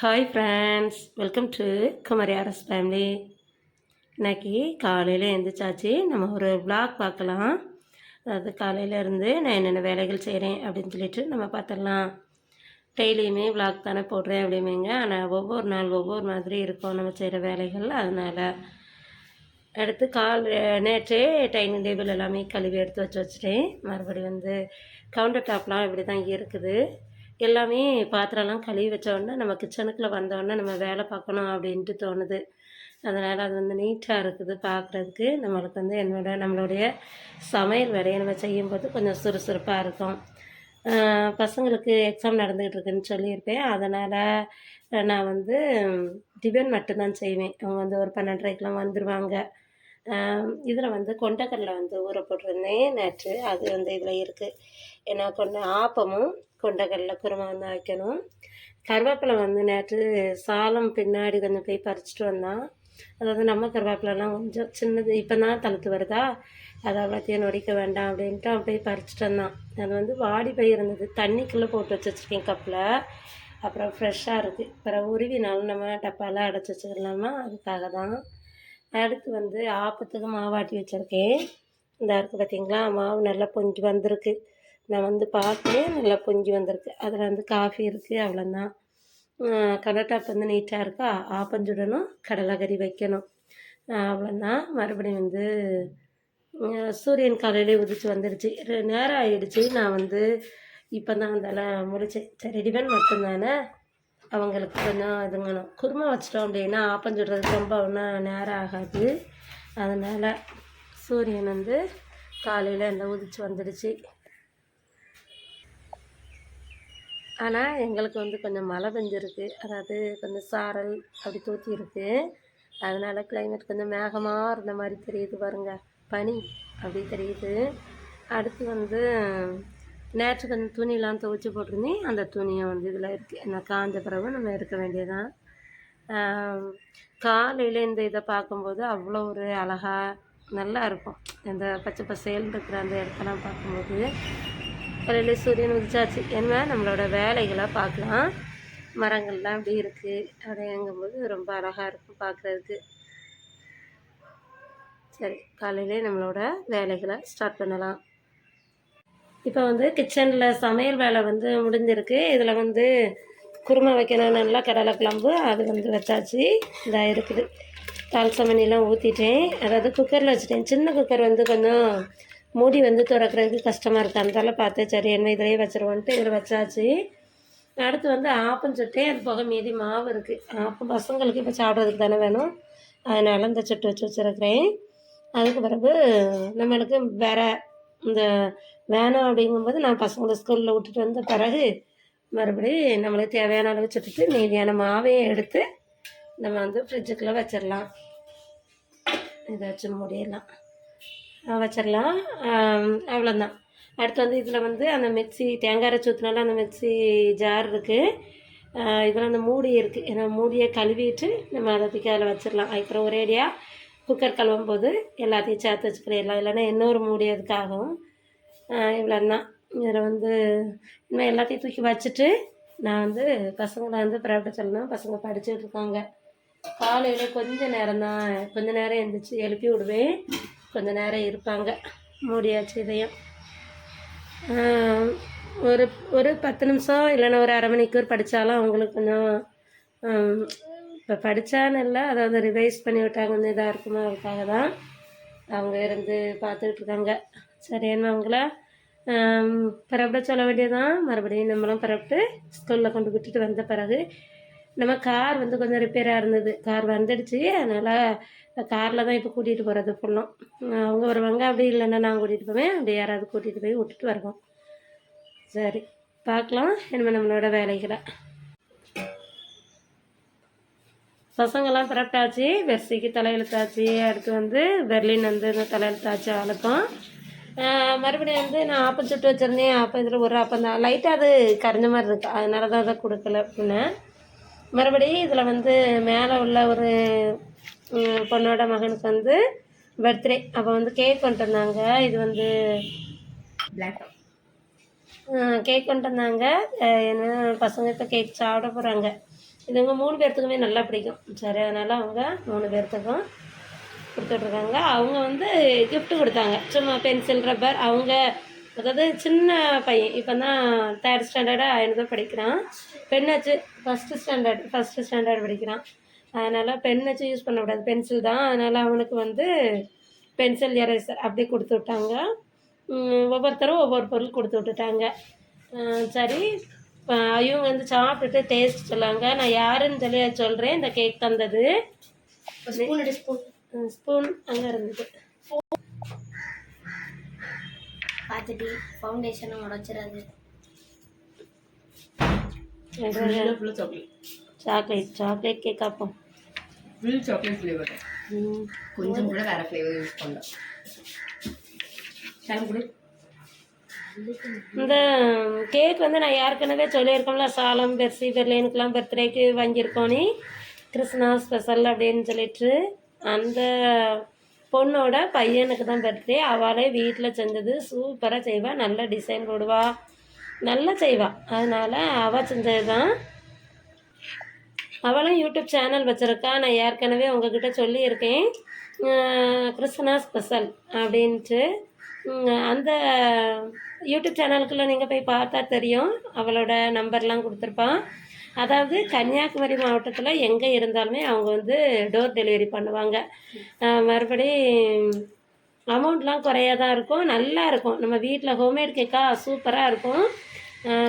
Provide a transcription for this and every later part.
Hi friends welcome to Kumari Aras family இன்னைக்கு காலையில் எழுந்திரிச்சாச்சு நம்ம ஒரு விளாக் பார்க்கலாம். அதாவது காலையில் இருந்து நான் என்னென்ன வேலைகள் செய்கிறேன் அப்படின்னு சொல்லிட்டு நம்ம பார்த்துடலாம். டெய்லியுமே விளாக் தானே போடுறேன் அப்படிமேங்க. ஆனால் ஒவ்வொரு நாள் ஒவ்வொரு மாதிரி இருக்கும் நம்ம செய்கிற வேலைகள். அதனால் அடுத்து கால் நேற்றே டைனிங் டேபிள் எல்லாமே கழுவி எடுத்து வச்சு வச்சுட்டேன். மறுபடி வந்து கவுண்டர் டாப்லாம் இப்படி தான் இருக்குது. எல்லாமே பாத்திரம்லாம் கழுவி வச்சோடனே நம்ம கிச்சனுக்குள்ளே வந்தோடனே நம்ம வேலை பார்க்கணும் அப்படின்ட்டு தோணுது. அதனால் அது வந்து நீட்டாக இருக்குது பார்க்குறதுக்கு நம்மளுக்கு வந்து என்னோட நம்மளுடைய சமையல் வேலையை நம்ம செய்யும்போது கொஞ்சம் சுறுசுறுப்பாக இருக்கும். பசங்களுக்கு எக்ஸாம் நடந்துக்கிட்டு இருக்குன்னு சொல்லியிருப்பேன். அதனால் நான் வந்து டிபன் மட்டும்தான் செய்வேன். அவங்க வந்து ஒரு பன்னெண்டரைக்கெலாம் வந்துடுவாங்க இதில் வந்து கொண்டக்கடலை வந்து ஊற போட்டிருந்தேன் நேற்று. அது வந்து இதில் இருக்குது ஏன்னா கொண்ட ஆப்பமும் கொண்டக்கடலை குருமா வந்து வைக்கணும். கருவேப்பிலை வந்து நேற்று சாலம் பின்னாடி கொஞ்சம் போய் பறிச்சுட்டு வந்தான் அதாவது நம்ம கருவேப்பிலலாம் கொஞ்சம் சின்னது இப்போ தான் தளர்த்து வருதா? அதை அவ்வளோத்தையும் நொடிக்க வேண்டாம் அப்படின்ட்டு அவன் போய் பறிச்சுட்டு வந்தான். அது வந்து வாடி போய் இருந்தது. தண்ணிக்குள்ளே போட்டு வச்சு வச்சுருக்கேன் கப்பில். அப்புறம் ஃப்ரெஷ்ஷாக இருக்குது அப்புறம் உருவினாலும் நம்ம டப்பாலாம் அடைச்சி வச்சுக்கலாமா? அதுக்காக தான். அடுத்து வந்து ஆப்பத்துக்கு மாவாட்டி வச்சுருக்கேன். இந்த இருக்குது பார்த்தீங்களா? மாவு நல்லா பொங்கி வந்திருக்கு. நான் வந்து பார்த்தேன் நல்லா பொங்கி வந்திருக்கு. அதில் வந்து காஃபி இருக்குது அவ்வளோதான் கடட்டாப் வந்து நீட்டாக இருக்கா? ஆப்பஞ்சுடணும் கடலைக்கறி வைக்கணும். அவ்வளோதான் மறுபடியும் வந்து சூரியன் காலையிலே உதிச்சு வந்துடுச்சு ரெ- நேரம் ஆயிடுச்சு. நான் வந்து இப்போ தான் அதெல்லாம் முடிச்சேன். சரி ரெடிமேட் மட்டும்தானே? அவங்களுக்கு கொஞ்சம் இதுங்கணும். குருமா வச்சிட்டோம் அப்படின்னா ஆப்பஞ்சுடுறதுக்கு ரொம்ப ஒன்றும் நேரம் ஆகாது. அதனால் சூரியன் வந்து காலையில் இந்த உதிச்சு வந்துடுச்சு. ஆனால் எங்களுக்கு வந்து கொஞ்சம் மழை பெஞ்சிருக்கு. அதாவது கொஞ்சம் சாரல் அப்படி தூத்தி இருக்கு அதனால் கிளைமேட் கொஞ்சம் மேகமாக இருந்த மாதிரி தெரியுது பாருங்க. பனி அப்படி தெரியுது. அடுத்து வந்து நேற்று கொஞ்சம் துணியெலாம் துவைச்சி போட்டிருந்தேன். அந்த துணியை வந்து இதில் இருக்குது என்ன காஞ்ச பிறகு நம்ம எடுக்க வேண்டியதான் காலையில் இந்த இதை பார்க்கும்போது அவ்வளோ ஒரு அழகாக நல்லா இருக்கும். இந்த பச்சை பசேல் இருக்கிற அந்த இடத்தெல்லாம் பார்க்கும்போது காலையில் சூரியன் உதிச்சாச்சு. என்ன நம்மளோட வேலைகளை பார்க்கலாம். மரங்கள்லாம் அப்படி இருக்குது அப்படிங்கும்போது ரொம்ப அழகாக இருக்கும் பார்க்குறதுக்கு. சரி காலையிலே நம்மளோட வேலைகளை ஸ்டார்ட் பண்ணலாம். இப்போ வந்து கிச்சனில் சமையல் வேலை வந்து முடிஞ்சிருக்கு. இதில் வந்து குருமா வைக்கணும் நல்லா கடலை கிளம்பு அது வந்து வச்சாச்சு. இதாக இருக்குது. தால் ஊற்றிட்டேன் அதாவது குக்கரில் வச்சுட்டேன். சின்ன குக்கர் வந்து கொஞ்சம் மூடி வந்து திறக்கிறதுக்கு கஷ்டமாக இருக்குது அந்தால பார்த்து சரி என்ன இதிலேயே வச்சிருவோன்ட்டு இதில் வச்சாச்சு. அடுத்து வந்து ஆப்பம் சுட்டேன் அது போக மீதி மாவு இருக்குது ஆப்பம் பசங்களுக்கு இப்போ சாப்பிட்றதுக்கு தானே வேணும். அதனால் இந்த சுட்டு வச்சு வச்சுருக்கிறேன். அதுக்கு பிறகு நம்மளுக்கு வேற இந்த வேணும் அப்படிங்கும்போது நான் பசங்களை ஸ்கூலில் விட்டுட்டு வந்த பிறகு மறுபடி நம்மளுக்கு தேவையான அளவு சுட்டுட்டு மீதியான மாவையும் எடுத்து நம்ம வந்து ஃப்ரிட்ஜுக்குள்ளே வச்சிடலாம். இதை வச்சு முடியலாம் வச்சிடலாம் அவ்வளோதான் அடுத்து வந்து இதில் வந்து அந்த மிக்ஸி தேங்காய் அரைச்சி ஊற்றினால அந்த மிக்ஸி ஜார் இருக்குது இதில் அந்த மூடி இருக்குது ஏன்னா மூடியை கழுவிட்டு நம்ம அதை தூக்கி அதில் வச்சிடலாம் அப்புறம் ஒரேடியாக குக்கர் கழுவும் போது எல்லாத்தையும் சேர்த்து வச்சுக்கிறேன். எல்லாம் இல்லைன்னா இன்னொரு மூடி அதுக்காகும் இவ்வளோ தான் இதில் வந்து இனிமேல் எல்லாத்தையும் தூக்கி வச்சுட்டு நான் வந்து பசங்களை வந்து ப்ரைவேட் சொல்லணும். பசங்க படிச்சுட்டு இருக்காங்க. காலையில் கொஞ்ச நேரம் தான் கொஞ்ச நேரம் எழுந்திரிச்சு எழுப்பி விடுவேன். கொஞ்ச நேரம் இருப்பாங்க. மூடியாச்சு இதையும். ஒரு ஒரு பத்து நிமிஷம் இல்லைன்னா ஒரு அரை மணிக்கூர் படித்தாலும் அவங்களுக்கு கொஞ்சம் இப்போ படித்தான்னு இல்லை அதை வந்து ரிவைஸ் பண்ணி விட்டாங்க கொஞ்சம் இதாக இருக்குமா அதுக்காக தான் அவங்க இருந்து பார்த்துக்கிட்டு இருக்காங்க. சரியான அவங்கள பிறப்பிட சொல்ல வேண்டியதான் மறுபடியும் நம்மளும் பிறப்பிட்டு ஸ்கூலில் கொண்டு விட்டுட்டு வந்த பிறகு நம்ம கார் வந்து கொஞ்சம் ரிப்பேராக இருந்தது. கார் வந்துடுச்சு. அதனால் காரில் தான் இப்போ கூட்டிகிட்டு போகிறது ஃபுல்லும் அவங்க வருவாங்க. அப்படி இல்லைன்னா நான் கூட்டிகிட்டு போவேன். அப்படி யாராவது கூட்டிகிட்டு போய் விட்டுட்டு வருவோம். சரி பார்க்கலாம். இனிமேல் நம்மளோட வேலைகளை. பசங்கள்லாம் பிறப்பிட்டாச்சு. வெர்சிக்கு தலையெழுத்தாச்சு அடுத்து வந்து பெர்லின் வந்து இந்த தலையெழுத்தாச்சு அவளுக்கும். மறுபடியும் வந்து நான் ஆப்பம் சுட்டு வச்சுருந்தேன். ஆப்பம் இதில் ஒரு ஆப்பம் தான். லைட்டாக அது கரைஞ்ச மாதிரி இருக்கு. அதனால தான் அதை கொடுக்கல. அப்படின்னு மறுபடியும் இதில் வந்து மேலே உள்ள ஒரு பொண்ணோட மகனுக்கு வந்து பர்த்டே அப்போ வந்து கேக் கொண்டு வந்தாங்க. இது வந்து பிளாக் கேக் கொண்டு வந்தாங்க. என்ன பசங்க இப்போ கேக் சாப்பிட போகிறாங்க இதுங்க மூணு பேர்த்துக்குமே நல்லா பிடிக்கும். சரி அதனால் அவங்க மூணு பேர்த்துக்கும் கொடுத்துட்ருக்காங்க அவங்க வந்து gift கொடுத்தாங்க. சும்மா பென்சில் ரப்பர் அவங்க அதாவது சின்ன பையன் இப்போ தான் தேர்ட் ஸ்டாண்டர்டாக ஐநூறு படிக்கிறான். பென் வச்சு ஃபஸ்ட்டு ஸ்டாண்டர்ட் ஃபஸ்ட்டு ஸ்டாண்டர்ட் படிக்கிறான். அதனால் பென் வச்சு யூஸ் பண்ணக்கூடாது. பென்சில் தான். அதனால் அவனுக்கு வந்து பென்சில் எரேசர் அப்படி கொடுத்து விட்டாங்க. ஒவ்வொருத்தரும் ஒவ்வொரு பொருள் கொடுத்து விட்டுட்டாங்க. சரி. இவங்க வந்து சாப்பிட்டுட்டு டேஸ்ட் சொல்லாங்க. நான் யாருன்னு சொல்லி சொல்கிறேன் இந்த கேக் தந்தது. ஸ்பூன் ஸ்பூன் அங்கே இருந்தது. பார்த்துட்டு ஃபவுண்டேஷனும் உடச்சிடாது. சாக்லேட் சாக்லேட் கேக் அப்போ. Full chocolate flavour. கொஞ்சம் கூட வேற ஃப்ளேவர் யூஸ் பண்ணல. டைம் கூட இந்த கேக் வந்து நான் ஏற்கனவே சொல்லியிருக்கோம்ல சாலம் பெர்சி பெர்லினுக்கெலாம் பர்த்டேக்கு வாங்கியிருக்கோனே கிருஷ்ணா ஸ்பெஷல் அப்படின்னு சொல்லிட்டு. அந்த பொண்ணோட பையனுக்கு தான் பர்த்டே அவளே வீட்டில் செஞ்சது. சூப்பராக செய்வாள் நல்ல டிசைன் போடுவா. நல்லா செய்வாள் அதனால் அவள் செஞ்சது தான் அவளும் யூடியூப் சேனல் வச்சுருக்கா. நான் ஏற்கனவே உங்ககிட்ட சொல்லியிருக்கேன். கிருஷ்ணா ஸ்பெஷல் அப்படின்ட்டு. அந்த யூடியூப் சேனலுக்குள்ளே நீங்கள் போய் பார்த்தா தெரியும். அவளோட நம்பர்லாம் கொடுத்துருப்பான் அதாவது கன்னியாகுமரி மாவட்டத்தில் எங்கே இருந்தாலுமே அவங்க வந்து டோர் டெலிவரி பண்ணுவாங்க. மறுபடி அமௌண்ட்லாம் குறையாக தான் இருக்கும். நல்லா இருக்கும். நம்ம வீட்டில் ஹோம்மேட் கேக்காக சூப்பராக இருக்கும்.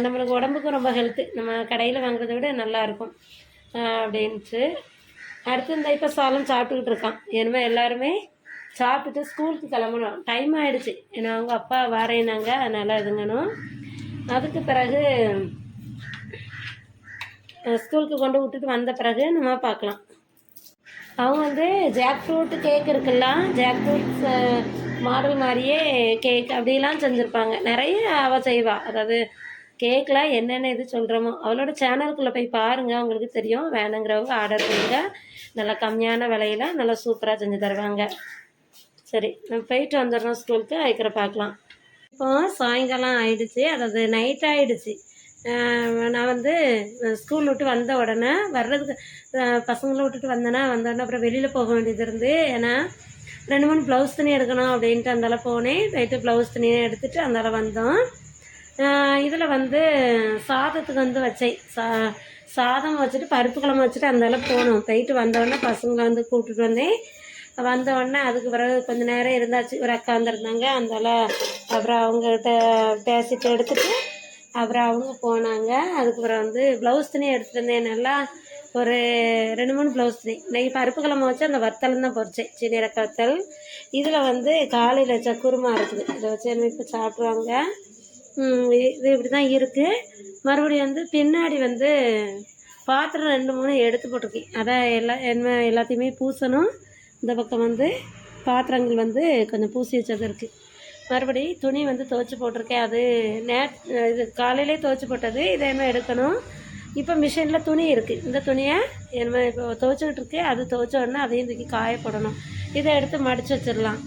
நம்மளுக்கு உடம்புக்கும் ரொம்ப ஹெல்த்து நம்ம கடையில் வாங்குறதை விட நல்லாயிருக்கும் அப்படின்ட்டு அடுத்து இந்த இப்போ சாலம் சாப்பிட்டுக்கிட்டு இருக்கான். இனிமேல் எல்லாருமே சாப்பிட்டுட்டு ஸ்கூலுக்கு கிளம்பணும். டைம் ஆகிடுச்சு ஏன்னா அவங்க அப்பா வரேனாங்க அதனால் இதுங்கணும் அதுக்கு பிறகு ஸ்கூலுக்கு கொண்டு விட்டுட்டு வந்த பிறகு நம்ம பார்க்கலாம். அவங்க வந்து ஜாக் ஃப்ரூட் கேக் இருக்குல்ல ஜாக் ஃப்ரூட்ஸ் மாடல் மாதிரியே கேக் அப்படிலாம் செஞ்சுருப்பாங்க. நிறைய அவள் செய்வா. அதாவது கேக்கில் என்னென்ன இது சொல்கிறோமோ அவளோட சேனலுக்குள்ளே போய் பாருங்கள் உங்களுக்கு தெரியும். வேணுங்கிறவங்க ஆர்டர் பண்ணுங்க. நல்லா கம்மியான விலையில நல்லா சூப்பராக செஞ்சு தருவாங்க. சரி நம்ம போயிட்டு வந்துடுறோம் ஸ்கூலுக்கு. அதுக்கிற பார்க்கலாம். இப்போ சாயங்காலம் ஆயிடுச்சு. அதாவது நைட் ஆயிடுச்சு. நான் வந்து ஸ்கூல் விட்டு வந்த உடனே வர்றதுக்கு பசங்களை விட்டுட்டு வந்தேன்னா வந்தோடனே அப்புறம் வெளியில் போக வேண்டியது இருந்து ஏன்னா ரெண்டு மூணு ப்ளவுஸ் துணி எடுக்கணும் அப்படின்ட்டு அந்தால போனேன். போயிட்டு ப்ளவுஸ் துணியை எடுத்துட்டு அந்தால வந்தோம். இதில் வந்து சாதத்துக்கு வந்து வச்சேன். சா சாதம் வச்சுட்டு பருப்பு குழம்பு வச்சுட்டு அந்தால போனோம். போயிட்டு வந்தோடனே பசங்களை வந்து கூப்பிட்டுட்டு வந்தேன். வந்தவொடனே அதுக்கு பிறகு கொஞ்ச நேரம் இருந்தாச்சு. ஒரு அக்கா வந்திருந்தாங்க. அந்தால அப்புறம் அவங்ககிட்ட பேசிட்டு எடுத்துட்டு அப்புறம் அவங்க போனாங்க. அதுக்கப்புறம் வந்து ப்ளவுஸ் துணி எடுத்துட்டு வந்தேன். நல்லா ஒரு ரெண்டு மூணு ப்ளவுஸ் துணி. இன்றைக்கி பருப்பு கிழமை வச்சு அந்த வத்தலும் தான் பொறிச்சேன் சின்ன இறக்க வத்தல். இதில் வந்து காலையில் வச்ச குருமா இருக்குது. இதை வச்சு என்ன இப்போ சாப்பிடுவாங்க. இது இப்படி தான் இருக்குது மறுபடியும் வந்து பின்னாடி வந்து பாத்திரம் ரெண்டு மூணு எடுத்து போட்டிருக்கேன். அதான் எல்லா என்ன எல்லாத்தையுமே பூசணும். இந்த பக்கம் வந்து பாத்திரங்கள் வந்து கொஞ்சம் பூசி வச்சது இருக்குது மறுபடி துணி வந்து துவைச்சி போட்டிருக்கேன். அது நேட் இது காலையிலே துவைச்சி போட்டது இதேமாதிரி என்ன எடுக்கணும். இப்போ மிஷினில் துணி இருக்குது இந்த துணியை என்ன இப்போ துவைச்சிக்கிட்டு இருக்கு. அது துவைச்ச உடனே அதையும் தூக்கி காய போடணும். இதை எடுத்து மடித்து வச்சிடலாம்.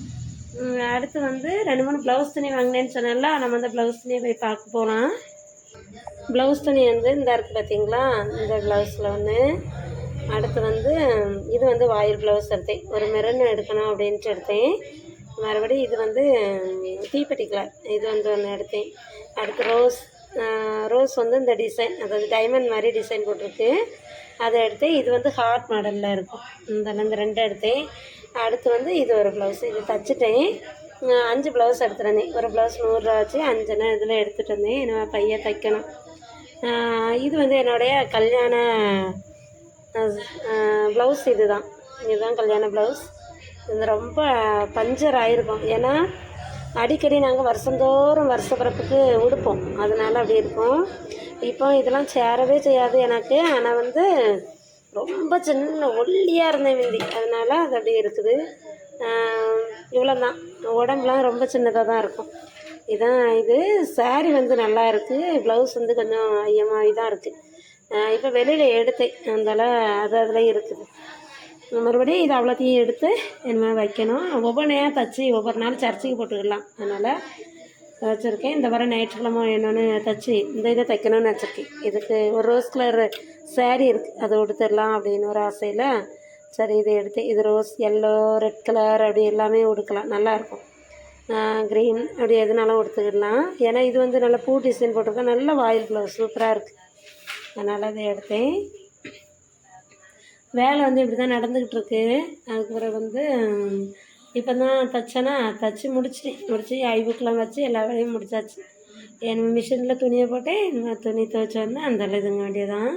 அடுத்து வந்து ரெண்டு மூணு ப்ளவுஸ் துணி வாங்கினேன்னு சொன்னால நம்ம அந்த ப்ளவுஸ் துணியை போய் பார்க்க போகலாம் ப்ளவுஸ் துணி வந்து இந்த இருக்குது பார்த்தீங்களா இந்த ப்ளவுஸில் ஒன்று அடுத்து வந்து இது வந்து வாயில் ப்ளவுஸ் எடுத்தேன். ஒரு மெரன் எடுக்கணும் அப்படின்ட்டு எடுத்தேன். மறுபடி இது வந்து தீப்பெட்டி கலர் இது வந்து ஒன்று எடுத்தேன். அடுத்து ரோஸ் ரோஸ் வந்து இந்த டிசைன் அதாவது டைமண்ட் மாதிரி டிசைன் போட்டிருக்கு. அதை எடுத்தேன். இது வந்து ஹார்ட் மாடலில் இருக்கும். இந்த இந்த ரெண்டு எடுத்தேன். அடுத்து வந்து இது ஒரு ப்ளவுஸ் இது தைச்சிட்டேன். அஞ்சு ப்ளவுஸ் எடுத்துருந்தேன். ஒரு ப்ளவுஸ் நூறுரூவா வச்சு அஞ்சுனா இதில் எடுத்துகிட்டு வந்தேன் என்னோட பையன் தைக்கணும். இது வந்து என்னுடைய கல்யாண ப்ளவுஸ் இது தான் இதுதான். கல்யாண ப்ளவுஸ் ரொம்ப பஞ்சர் ஆயிருக்கும். ஏன்னா அடிக்கடி நாங்கள் வருஷந்தோறும் வருஷ பிறப்புக்கு உடுப்போம். அதனால அப்படி இருக்கும். இப்போ இதெல்லாம் சேரவே செய்யாது எனக்கு. ஆனால் வந்து ரொம்ப சின்ன ஒல்லியாக இருந்தேன் மிந்தி. அதனால அது அப்படி இருக்குது. இவ்வளோ தான் உடம்புலாம் ரொம்ப சின்னதாக தான் இருக்கும். இதான் இது. சாரீ வந்து நல்லா இருக்குது ப்ளவுஸ் வந்து கொஞ்சம் ஐயமாகி தான் இருக்குது இப்போ வெளியில் எடுத்தேன். அதனால் அது அதில் இருக்குது. மறுபடியும் இது அவ்வளோத்தையும் எடுத்து என்ன வைக்கணும். ஒவ்வொன்றையாக தச்சு ஒவ்வொரு நாள் சர்ச்சுக்கு போட்டுக்கலாம். அதனால் வச்சுருக்கேன். இந்த வாரம் ஞாயிற்றுக்கிழமை என்னென்னு தைச்சி இந்த இதை தைக்கணும்னு வச்சுருக்கேன். இதுக்கு ஒரு ரோஸ் கலர் சேரீ இருக்குது அதை உடுத்துடலாம் அப்படின்னு ஒரு ஆசையில் சரி இதை எடுத்து இது ரோஸ் எல்லோ ரெட் கலர் அப்படி எல்லாமே உடுக்கலாம். நல்லாயிருக்கும் க்ரீன் அப்படி எதுனாலும் உடுத்துக்கிடலாம். ஏன்னா இது வந்து நல்ல பூ டிசைன் போட்டிருக்கேன். நல்ல வாயில் ப்ளவுஸ் சூப்பராக இருக்குது அதனால் அதை எடுத்தேன். வேலை வந்து இப்படி தான் நடந்துக்கிட்டு இருக்கு அதுக்கு பிறகு வந்து இப்போ தான் தைச்சேன்னா தைச்சி முடிச்சிட்டேன் முடிச்சு ஐபுக்கெலாம் வச்சு எல்லா வேலையும் முடிச்சாச்சு. என் மிஷினில் துணியை போட்டு துணி துவைச்சோன்னா அந்த இதுங்க வேண்டியதான்